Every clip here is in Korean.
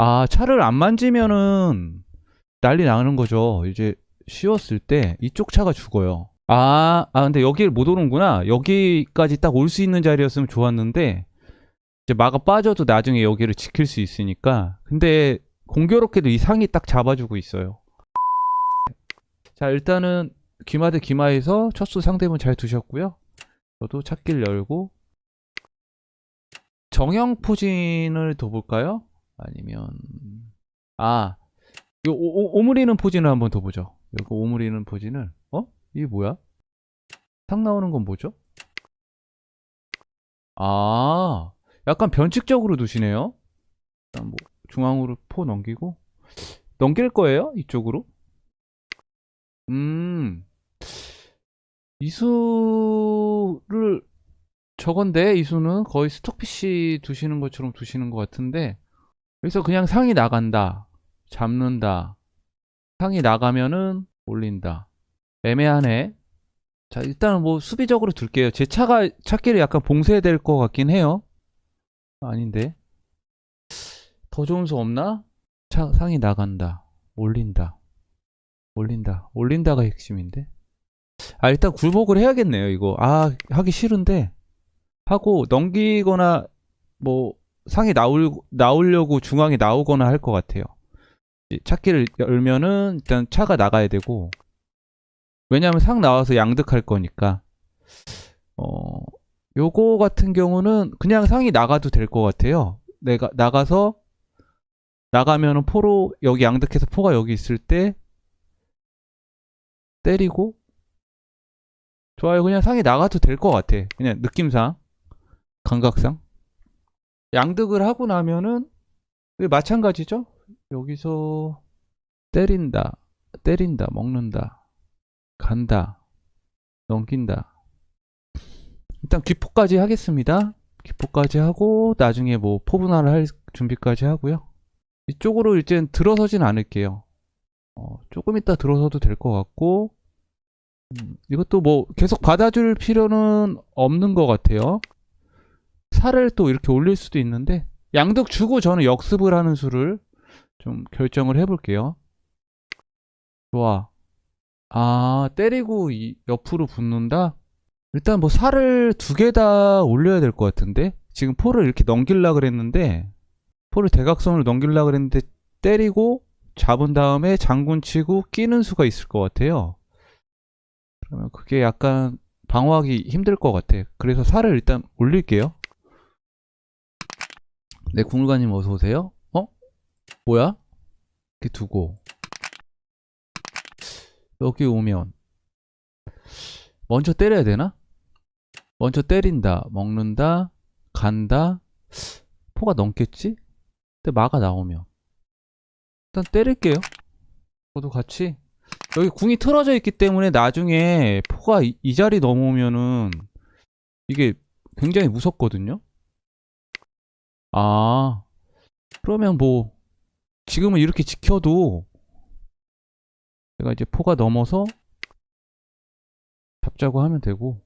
아, 차를 안 만지면은 난리 나는 거죠. 이제 씌웠을 때 이쪽 차가 죽어요. 아, 아, 근데 여기를 못 오는구나. 여기까지 딱 올 수 있는 자리였으면 좋았는데, 이제 마가 빠져도 나중에 여기를 지킬 수 있으니까. 근데 공교롭게도 이 상이 딱 잡아주고 있어요. 자, 일단은 귀마대 귀마에서 첫수 상대분 잘 두셨고요. 저도 찾기를 열고, 정형 포진을 더 볼까요? 아니면, 아, 요 오, 오, 오므리는 포진을 한번 더 보죠. 이거 오므리는 포진을, 어? 이게 뭐야? 상 나오는 건 뭐죠? 아, 약간 변칙적으로 두시네요. 일단 뭐 중앙으로 포 넘기고 넘길 거예요? 이쪽으로? 음, 이수를 저건데 이수는 거의 스톡피쉬 두시는 것처럼 두시는 것 같은데 그래서 그냥 상이 나간다, 잡는다, 상이 나가면은 올린다. 애매하네. 자, 일단은 뭐 수비적으로 둘게요. 제 차가 찾기를 약간 봉쇄될 것 같긴 해요. 아닌데. 더 좋은 수 없나? 차, 상이 나간다. 올린다. 올린다. 올린다가 핵심인데. 아, 일단 굴복을 해야겠네요, 이거. 아, 하기 싫은데. 하고 넘기거나 뭐 상이 나올, 나오려고 중앙에 나오거나 할 것 같아요. 찾기를 열면은 일단 차가 나가야 되고 왜냐하면 상 나와서 양득할 거니까. 어 요거 같은 경우는 그냥 상이 나가도 될 것 같아요. 내가 나가서 나가면은 포로 여기 양득해서 포가 여기 있을 때 때리고 좋아요. 그냥 상이 나가도 될 것 같아. 그냥 느낌상 감각상 양득을 하고 나면은 마찬가지죠 여기서 때린다 때린다 먹는다 간다. 넘긴다. 일단 귀포까지 하겠습니다. 귀포까지 하고 나중에 뭐 포분할을 할 준비까지 하고요. 이쪽으로 이제 들어서진 않을게요. 어, 조금 이따 들어서도 될 것 같고 음, 이것도 뭐 계속 받아줄 필요는 없는 것 같아요. 살을 또 이렇게 올릴 수도 있는데 양득 주고 저는 역습을 하는 수를 좀 결정을 해볼게요. 좋아. 아, 때리고 이- 옆으로 붙는다? 일단 뭐 살을 두 개 다 올려야 될 것 같은데? 지금 포를 이렇게 넘길라 그랬는데, 포를 대각선으로 넘길라 그랬는데, 때리고 잡은 다음에 장군 치고 끼는 수가 있을 것 같아요. 그러면 그게 약간 방어하기 힘들 것 같아. 그래서 살을 일단 올릴게요. 네, 국물관님 어서 오세요. 어? 뭐야? 이렇게 두고. 여기 오면 먼저 때려야 되나? 먼저 때린다, 먹는다, 간다. 포가 넘겠지? 근데 마가 나오면 일단 때릴게요. 저도 같이 여기 궁이 틀어져 있기 때문에 나중에 포가 이, 이 자리 넘어오면은 이게 굉장히 무섭거든요. 아. 그러면 뭐 지금은 이렇게 지켜도 제가 이제 포가 넘어서 잡자고 하면 되고.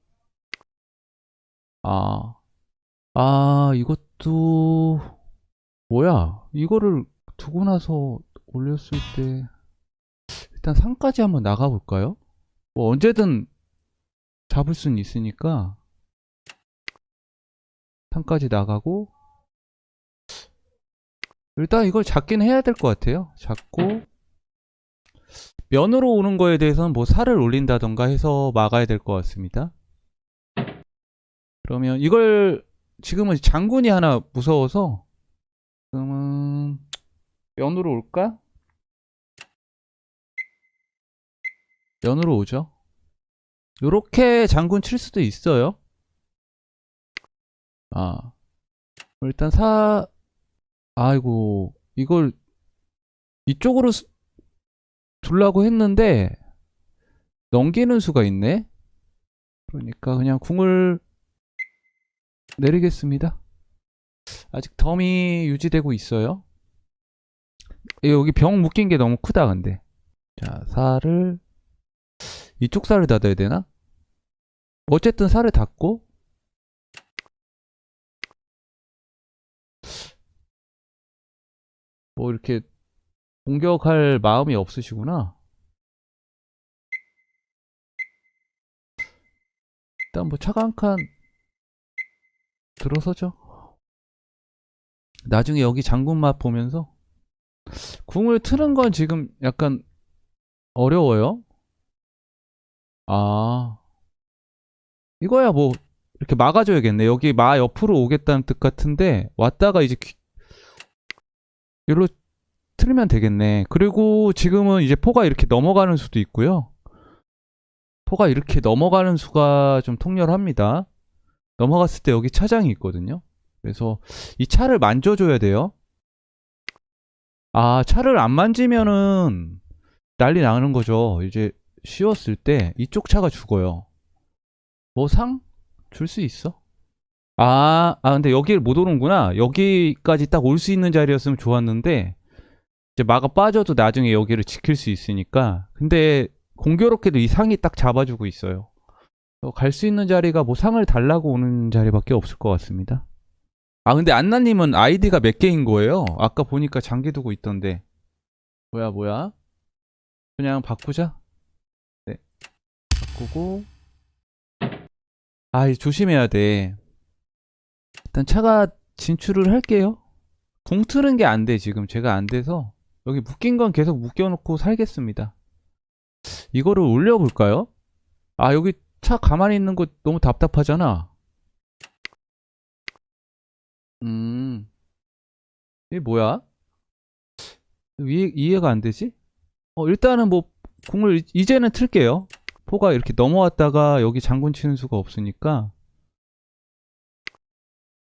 아, 아 이것도 뭐야? 이거를 두고 나서 올렸을 때 일단 상까지 한번 나가볼까요? 뭐 언제든 잡을 수는 있으니까 상까지 나가고 일단 이걸 잡긴 해야 될 것 같아요 잡고 면으로 오는 거에 대해서는 뭐 살을 올린다던가 해서 막아야 될 것 같습니다. 그러면 이걸 지금은 장군이 하나 무서워서 지금은 면으로 올까? 면으로 오죠. 요렇게 장군 칠 수도 있어요. 아 일단 사 아이고 이걸 이쪽으로 스- 둘라고 했는데 넘기는 수가 있네. 그러니까 그냥 궁을 내리겠습니다. 아직 덤이 유지되고 있어요. 여기 병 묶인 게 너무 크다 근데. 자, 살을 이쪽 살을 닫아야 되나? 어쨌든 살을 닫고 뭐 이렇게 공격할 마음이 없으시구나. 일단 뭐 차가 한 칸 들어서죠. 나중에 여기 장군 맛 보면서 궁을 트는 건 지금 약간 어려워요. 아, 이거야 뭐 이렇게 막아줘야겠네. 여기 마 옆으로 오겠다는 뜻 같은데 왔다가 이제 귀... 여기로 틀면 되겠네. 그리고 지금은 이제 포가 이렇게 넘어가는 수도 있고요. 포가 이렇게 넘어가는 수가 좀 통렬합니다. 넘어갔을 때 여기 차장이 있거든요. 그래서 이 차를 만져줘야 돼요. 아, 차를 안 만지면은 난리 나는 거죠. 이제 쉬었을 때 이쪽 차가 죽어요. 뭐 상? 줄 수 있어? 아, 아, 근데 여기를 못 오는구나. 여기까지 딱 올 수 있는 자리였으면 좋았는데, 이제 마가 빠져도 나중에 여기를 지킬 수 있으니까. 근데 공교롭게도 이 상이 딱 잡아주고 있어요. 갈 수 있는 자리가 뭐 상을 달라고 오는 자리밖에 없을 것 같습니다. 아, 근데 안나님은 아이디가 몇 개인 거예요? 아까 보니까 장기 두고 있던데. 뭐야, 뭐야? 그냥 바꾸자. 네. 바꾸고. 아, 이 조심해야 돼. 일단 차가 진출을 할게요. 동 트는 게 안 돼, 지금. 제가 안 돼서. 여기 묶인 건 계속 묶여놓고 살겠습니다. 이거를 올려볼까요? 아, 여기 차 가만히 있는 거 너무 답답하잖아. 음, 이게 뭐야? 이, 이해가 안 되지? 어, 일단은 뭐, 이- 이제는 틀게요. 포가 이렇게 넘어왔다가 여기 장군 치는 수가 없으니까.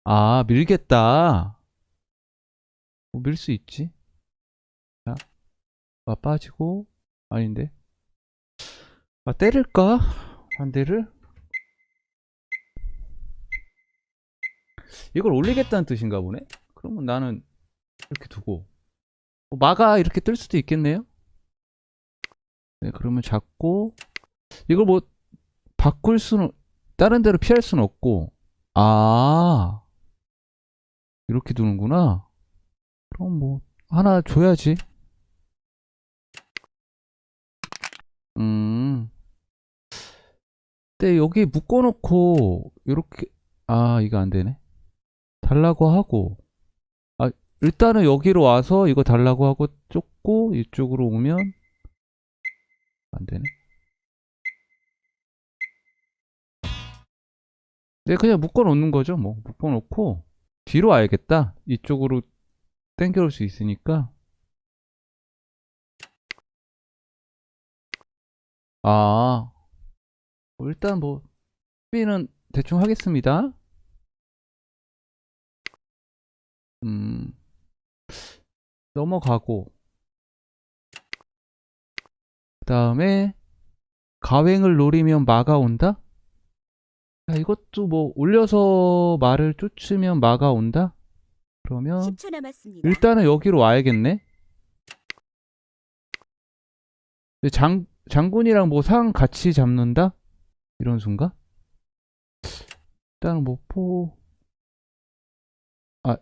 아, 밀겠다. 뭐 밀수 있지. 자, 아, 빠지고. 아닌데. 아, 때릴까? 반대를? 이걸 올리겠다는 뜻인가 보네? 그러면 나는 이렇게 두고. 뭐 마가 이렇게 뜰 수도 있겠네요? 네, 그러면 잡고. 이걸 뭐, 바꿀 수는, 다른 데로 피할 수는 없고. 아. 이렇게 두는구나. 그럼 뭐, 하나 줘야지. 음. 근데 여기 묶어놓고, 이렇게, 아, 이거 안 되네. 달라고 하고, 아, 일단은 여기로 와서 이거 달라고 하고 쫓고, 이쪽으로 오면, 안 되네. 네, 그냥 묶어 놓는 거죠, 뭐. 묶어 놓고, 뒤로 와야겠다. 이쪽으로 땡겨올 수 있으니까. 아, 뭐 일단 뭐, 수비는 대충 하겠습니다. 음, 넘어가고, 그 다음에, 가횡을 노리면 마가 온다? 야, 이것도 뭐, 올려서 말을 쫓으면 마가 온다? 그러면, 10초 남았습니다. 일단은 여기로 와야겠네? 장, 장군이랑 뭐 상 같이 잡는다? 이런 순간? 일단은 뭐, 포, 아,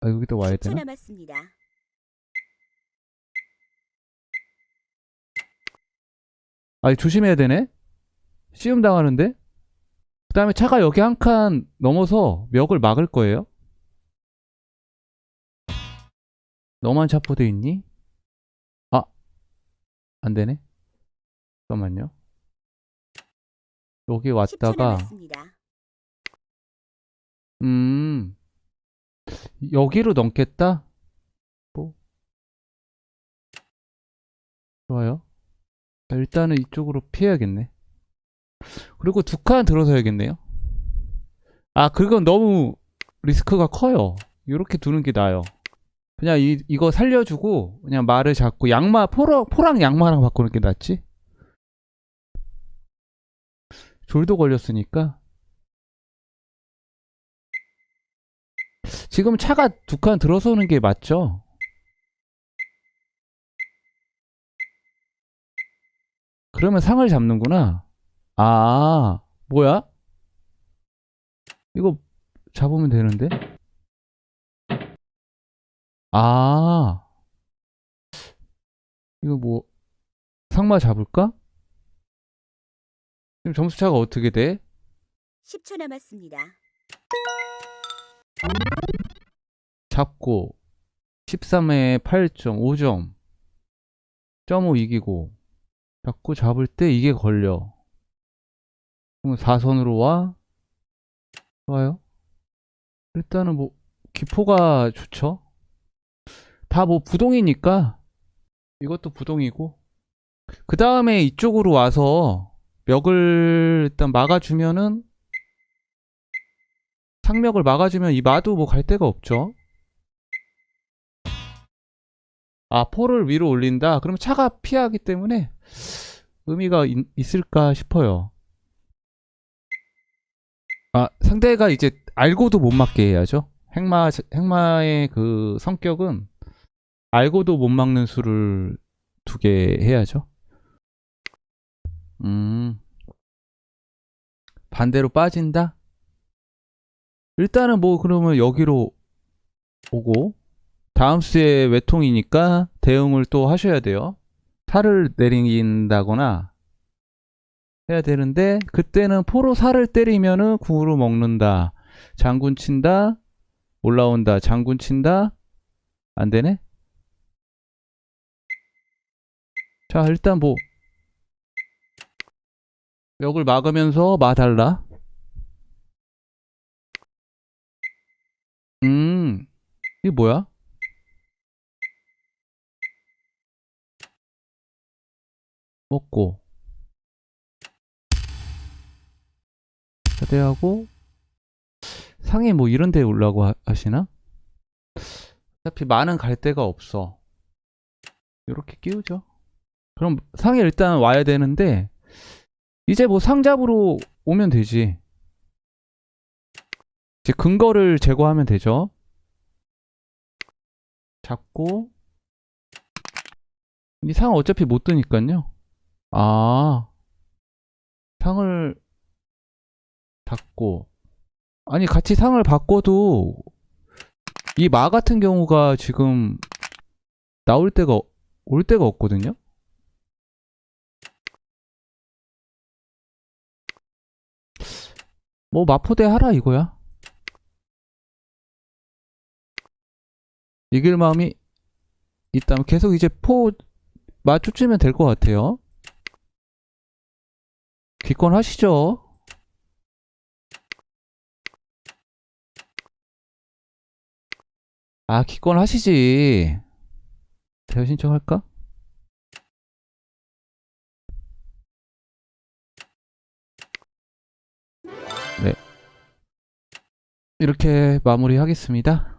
아 여기도 와야 10초 되나? 남았습니다. 아, 조심해야 되네? 시움 당하는데? 그 다음에 차가 여기 한 칸 넘어서 멱을 막을 거예요? 너만 차포돼 있니? 아, 안 되네? 잠깐만요. 여기 10초 왔다가. 음, 여기로 넘겠다? 뭐, 좋아요. 자, 일단은 이쪽으로 피해야겠네. 그리고 두 칸 들어서야겠네요. 아, 그건 너무 리스크가 커요. 이렇게 두는 게 나아요. 그냥 이, 이거 살려주고, 그냥 말을 잡고, 양마, 포랑, 포랑 양마랑 바꾸는 게 낫지? 졸도 걸렸으니까. 지금 차가 두 칸 들어서는 게 맞죠? 그러면 상을 잡는구나. 아, 뭐야? 이거 잡으면 되는데? 아, 이거 뭐 상마 잡을까? 지금 점수 차가 어떻게 돼? 10초 남았습니다. 잡고 13에 8점, 5점. 점오 이기고 잡고 잡을 때 이게 걸려. 그럼 4선으로 와. 좋아요. 일단은 뭐 기포가 좋죠. 다 뭐 부동이니까 이것도 부동이고 그 다음에 이쪽으로 와서 멱을 일단 막아주면은 상멱을 막아주면 이 마도 뭐 갈 데가 없죠. 아, 포를 위로 올린다? 그럼 차가 피하기 때문에 의미가 있, 있을까 싶어요. 아, 상대가 이제 알고도 못 맞게 해야죠. 행마, 행마의 그 성격은 알고도 못 막는 수를 두 개 해야죠. 음. 반대로 빠진다? 일단은 뭐 그러면 여기로 오고 다음 수에 외통이니까 대응을 또 하셔야 돼요. 살을 내린다거나 해야 되는데 그때는 포로 살을 때리면은 궁으로 먹는다. 장군 친다. 올라온다. 장군 친다. 안 되네. 자, 일단 뭐 멱을 막으면서 마달라. 음. 이게 뭐야? 먹고 자대하고 상에 뭐 이런 데 올라고 하- 하시나? 어차피 많은 갈 데가 없어. 이렇게 끼우죠. 그럼 상에 일단 와야 되는데 이제 뭐 상잡으로 오면 되지. 이제 근거를 제거하면 되죠. 잡고 이 상 어차피 못 뜨니까요. 아, 상을 닫고. 아니, 같이 상을 바꿔도 이 마 같은 경우가 지금 나올 때가, 올 때가 없거든요? 뭐, 마포대 하라 이거야. 이길 마음이 있다면 계속 이제 포 맞추면 될 것 같아요. 기권 하시죠. 아, 기권 하시지. 대여 신청할까? 네. 이렇게 마무리하겠습니다.